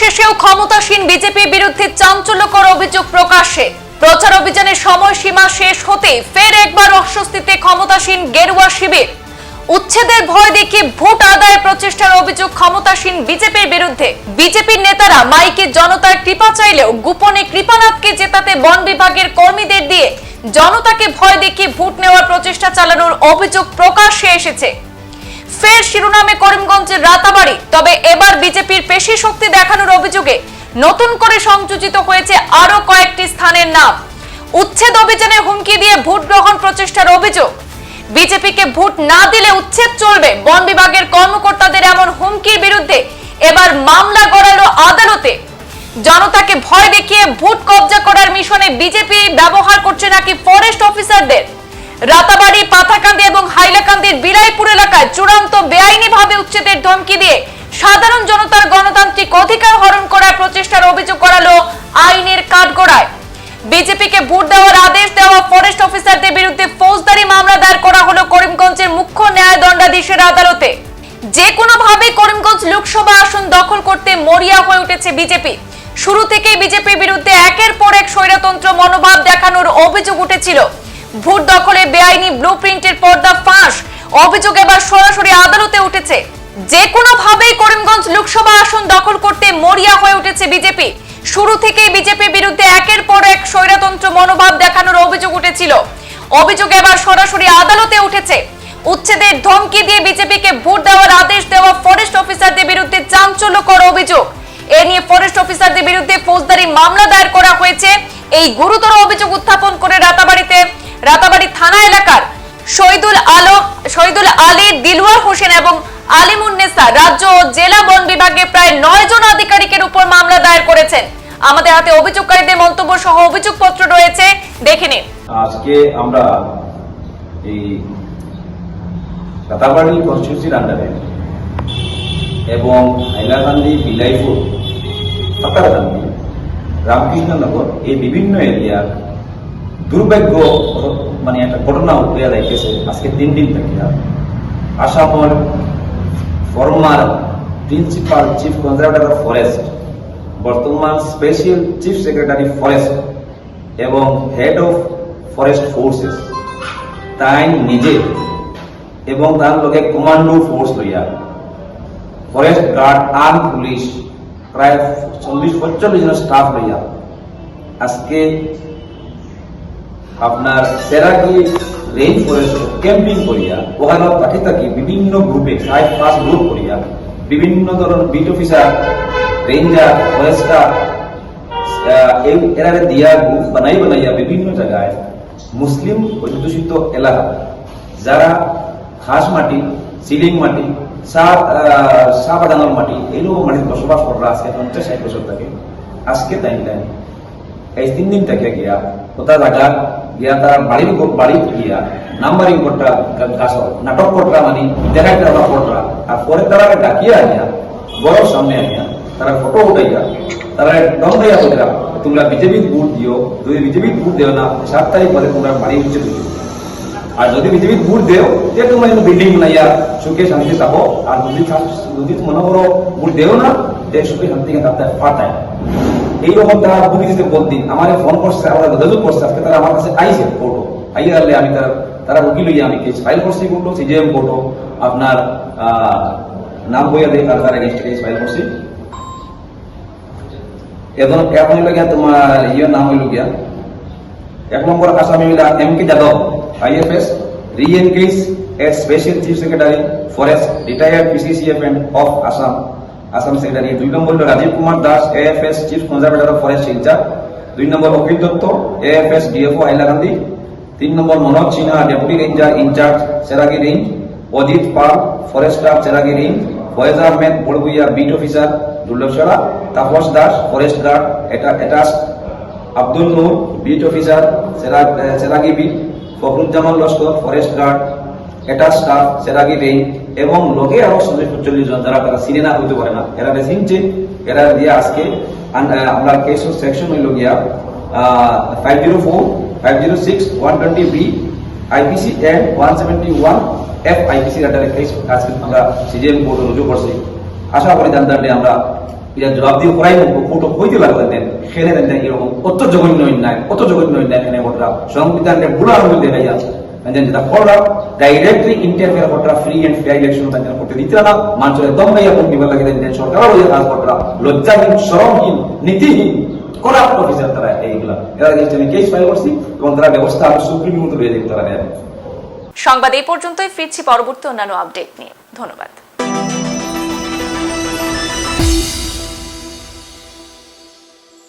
শেষেও ক্ষমতাসীন বিজেপির বিরুদ্ধে চাঞ্চল্যকর অভিযোগ প্রকাশ্যে প্রচার অভিযানের সময়সীমা শেষ হতে ফের একবার অস্বস্তিতে ক্ষমতাসীন গেরুয়া শিবির। উচ্ছেদের ভয় দেখিয়ে ভোট আদায়ের প্রচেষ্টার অভিযোগ ক্ষমতাসীন বিজেপির বিরুদ্ধে। বিজেপির নেতারা মাইকে জনতার কৃপা চাইলেও গোপনে কৃপানাথকে জেতাতে বন বিভাগের কর্মীদের দিয়ে জনতাকে ভয় দেখিয়ে ভোট নেওয়ার প্রচেষ্টা চালানোর অভিযোগ প্রকাশ্যে এসেছে। ফের শিরোনামে করিমগঞ্জের রাতাবাড়ি। তবে এবার বিজেপির পেশি শক্তি দেখানোর অভিযোগে নতুন করে সংযোজিত হয়েছে আরও কয়েকটি স্থানের নাম। উচ্ছেদ অভিযানে হুমকি দিয়ে ভোট গ্রহণ প্রচেষ্টার অভিযোগ। বিজেপিকে ভোট না দিলে উচ্ছেদ চলবে। বন বিভাগের কর্মকর্তাদের এমন হুমকির বিরুদ্ধে এবার মামলা গড়ালো আদালতে। জনতাকে ভয় দেখিয়ে ভোট কবজা করার মিশনে বিজেপি ব্যবহার করছে নাকি ফরেস্ট অফিসারদের? রাতাবাড়ি পাথাকান্দি এবং হাইলাকান্দির বিলাইপুর এলাকায় চূড়ান্ত বেআইনি ভাবে উচ্ছেদের ধমকি দিয়ে সাধারণ জনতার গণতান্ত্রিক অধিকার হরণ করার প্রচেষ্টার অভিযোগ করালো আইনের কাঠগড়ায়। বিজেপিকে ভোট দেওয়ার আদেশ দেওয়া ফরেস্ট অফিসারদের বিরুদ্ধে ফৌজদারি মামলা দায়ের করা হলো করিমগঞ্জের মুখ্য ন্যায় দণ্ডাধীশের আদালতে। যে কোনো ভাবে করিমগঞ্জ লোকসভা আসন দখল করতে মরিয়া হয়ে উঠেছে বিজেপি। শুরু থেকেই বিজেপির বিরুদ্ধে একের পর এক স্বৈরতন্ত্র মনোভাব দেখানোর অভিযোগ উঠেছিল। ভোট দখলে বেআইনি ব্লু প্রিন্টের পর্দা ফাঁস। অভিযোগ এবার সরাসরি আদালতে উঠেছে। যে কোনো ভাবেই করিমগঞ্জ লোকসভা আসন দখল করতে মরিয়া হয়ে উঠেছে বিজেপি। শুরু থেকেই বিজেপির বিরুদ্ধে একের পর এক স্বৈরতন্ত্র মনোভাব দেখানোর অভিযোগ উঠেছিল। অভিযোগ এবার সরাসরি আদালতে উঠেছে। উচ্ছেদের ধমকি দিয়ে বিজেপিকে ভোট দেওয়ার আদেশ দেওয়া ফরেস্ট অফিসারদের বিরুদ্ধে চাঞ্চল্যকর অভিযোগ। এ নিয়ে ফরেস্ট অফিসারদের বিরুদ্ধে ফৌজদারি মামলা দায়ের করা হয়েছে। এই গুরুতর অভিযোগ উত্থাপন করে রাতাবাড়িতে রাতাবাড়ি থানা এলাকার শহীদুল আলম, শহীদুল আলী দিলওয়ার হোসেন এবং আলিমুন্নেসা রাজ্য ও জেলা বন বিভাগে প্রায় নয় জন আধিকারিকের উপর মামলা দায়ের করেছেন। আমাদের হাতে অভিযোগকারীদের মন্তব্য সহ অভিযোগপত্র রয়েছে। দেখে নিন। আজকে আমরা এই রাতাবাড়ি কনস্টিটিউন্সির আন্ডারে এবং হাইলাকান্দি বিলাইপুর পাতারকান্দি রামকৃষ্ণনগর, এই বিভিন্ন এরিয়ার দুর্ভাগ্য মানে একটা ঘটনা হয়ে যাইতেছে আজকে তিন দিন থেকে। আসামর former principal chief conservator of forest বর্তমান স্পেশাল চিফ সেক্রেটারি ফরেস্ট এবং হেড অফ ফরেস্ট ফোর্সেস তাই নিজে এবং তার লগে কমান্ডো ফোর্স লইয়া ফরেস্ট গার্ড আর্ম পুলিশ প্রায় চল্লিশ, পঁয়তাল্লিশ জন স্টাফ লইয়া আজকে আপনার সেরাকি রেঞ্জ ফরেস্ট ক্যাম্পিং করিয়া, ওখানে থাকি থাকি, বিভিন্ন গ্রুপে ফাইভ পাঁচ গ্রুপ করিয়া, বিভিন্ন ধরনের বিট অফিসার রেঞ্জার ফরেস্টার এরারে দিয়া গ্রুপ বানাই বানাইয়া বিভিন্ন জায়গায় মুসলিম অধ্যুষিত এলাকা, যারা খাস মাটি, সিলিং মাটি চা বাগানোর মাটি এইরকম মাটিতে বসবাস করা আজকে পঞ্চাশ ষাট বছর থাকে। আজকে তাই তাই এই তিন দিন থেকে গিয়া কোথা জায়গা করটা মানে তোমরা বিজেপি ভোট দিও, যদি বিজেপি ভোট দিও না, সাত পরে তোমরা বাড়ি উঠে আর যদি বিজেপি ভোট দেও, তে তোমরা বিল্ডিং বানাইয়া সুখে শান্তি থাকো। আর যদি যদি মনে ভোট দেও না, তে সুখে শান্তি তাতে পাঠায় এইরকম তারা বুদ্ধি দিতে বলতি আমার ফোন করছে, আমরা যোগাযোগ করছে, আজকে তারা আমার কাছে আইছে ফটো আইয়ে আনলে আমি তার তারা রুগী লইয়া আমি কেস ফাইল করছি ফটো সিজিএম ফটো আপনার নাম বইয়া দেয় তারা তারা এগেনস্ট কেস ফাইল করছি। এখন এখন হইল গিয়া তোমার ইয়ে নাম হইল গিয়া। এক নম্বর আসামি হইলা M K Yadav IFS re engage as special chief secretary forest retired PCCF and of Assam Assam secretary, দুই নম্বর হলো Rajib Kumar Das AFS chief conservator of forest Silchar দুই number Akhil Dutta AFS DFO Hailakandi তিন number Manoj Sinha deputy ranger in charge Seragi range, Ajit Pal forester Seragi range Faiz Ahmed Barbhuiya beat officer Durlabhsara Tapas Das forest guard attach Abdul Noor beat officer Seragi beat Fakhruzzaman Laskar forest guard এটা staff Seragi range এবং লোকে আরও চল্লিশ জন যারা তারা সিনেনা হইতে পারে না। এরা চিনছে এরা দিয়ে আজকে আমরা কেস সেকশন হইল গিয়া five zero four five zero six one twenty B IPC one seventy one F IPC আন্ডারে কেস আজকে আমরা সিজিএম কোর্টে রুজু করছি। আশা করি জানতে আমরা জবাব দিয়ে করাই ফটো হইতে লাগলেন সেনে দেন এরকম অত জঘন্য অন্যায় অত জঘন্য অন্যায় এখানে আঙুল দেখা যায় ফ্রি এন্ড ফেয়ার ইলেকশন তাদের করতে দিতে না মানুষের দম গাইয়া ভোট নিবার লাগে দেন সরকারও ওই কাজ ঘটরা লজ্জাহীন শরমহীন নীতিহীন করাপ্ট অফিসার তারা এইগুলা এরা against আমি কেস ফাইল করছি এবং তারা ব্যবস্থা আমি সুপ্রিম কোর্টে রয়ে দেখতে তারা এই পর্যন্তই। ফিরছি পরবর্তী অন্যান্য আপডেট নিয়ে। ধন্যবাদ।